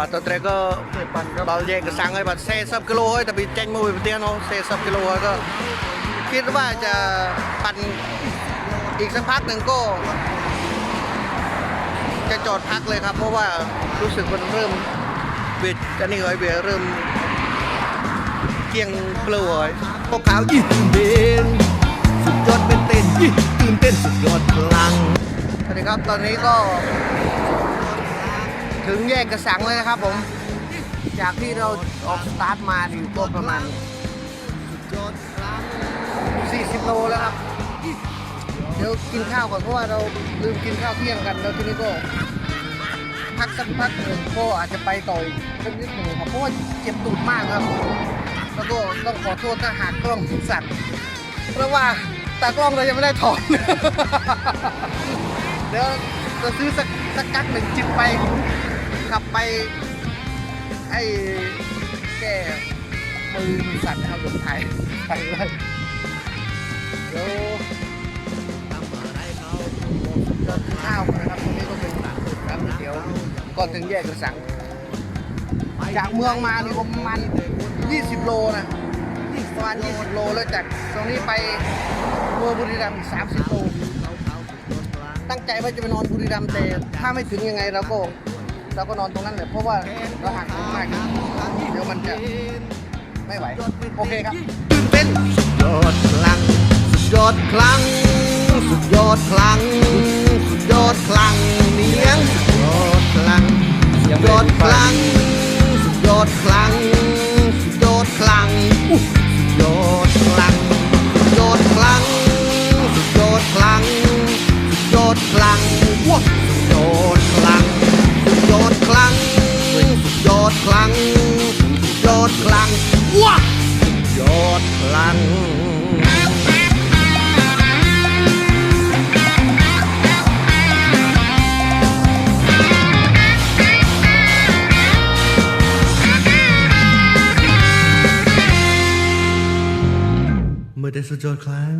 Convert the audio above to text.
ก็เจ็ดปันครับเราแยกกระสังไอ้บัดเซ่ซับกิโลเฮ้ยแต่ไปแจ้งมือไปเตี้ยเนาะเซ่ซับกิโลเฮ้ยก็คิดว่าจะปั่นอีกสักพักหนึ่งก็ จะจอดพักเลยครับ เพราะว่ารู้สึกมันเริ่มเบียดอันนี้เฮ้ยเบียดเริ่มเกี่ยงเปลือยพวกขาวยี่ตื่นเต้นสุดยอดเป็นเต้นยี่ตื่นเต้นสุดยอดพลังสวัสดีครับตอนนี้ก็ ถึงแยกกระสังเลยนะครับผม จากที่เราออกสตาร์ทมาอยู่ก็ประมาณ 40 โลแล้วครับ เดี๋ยวกินข้าวก่อนเพราะว่าเราลืมกินข้าวเที่ยงกันแล้วทีนี้ก็พักสักพักหนึ่งก็อาจจะไปต่ออีกสักนิดหนึ่งครับเพราะว่าเจ็บตูดมากครับแล้วก็ต้องขอโทษถ้าหากกล้องสั่นเพราะว่าตากล้องเรายังไม่ได้ถอนเดี๋ยวจะซื้อสักสักกั๊กหนึ่งจิบไป ขับไป ไอ้แก้มือมันสั่นนะครับผมถ่ายไปเลยเดี๋ยวจะกินข้าวนะครับตรงนี้ก็เป็นร้านสุดครับเดี๋ยวก่อนถึงแยกกระสัง จากเมืองมานี่ประมาณ20 โลนะประมาณ20 โลแล้วจากตรงนี้ไปเมืองบุรีรัมย์อีก30 โล ตั้งใจว่าจะไปนอนบุรีรัมย์แต่ถ้าไม่ถึงยังไงเราก็ เราก็นอนตรงนั้นเลยเพราะว่าเราห่างกันมากเดี๋ยวมันจะไม่ไหว โอเคครับตื่นเต้นสุดยอดพลัง สุดยอดพลัง สุดยอดพลัง สุดยอดพลังเนียงสุดยอดพลัง สุดยอดพลัง สุดยอดพลัง ลังว้าสุดยอดพลังเมื่อได้สุดยอดครั้ง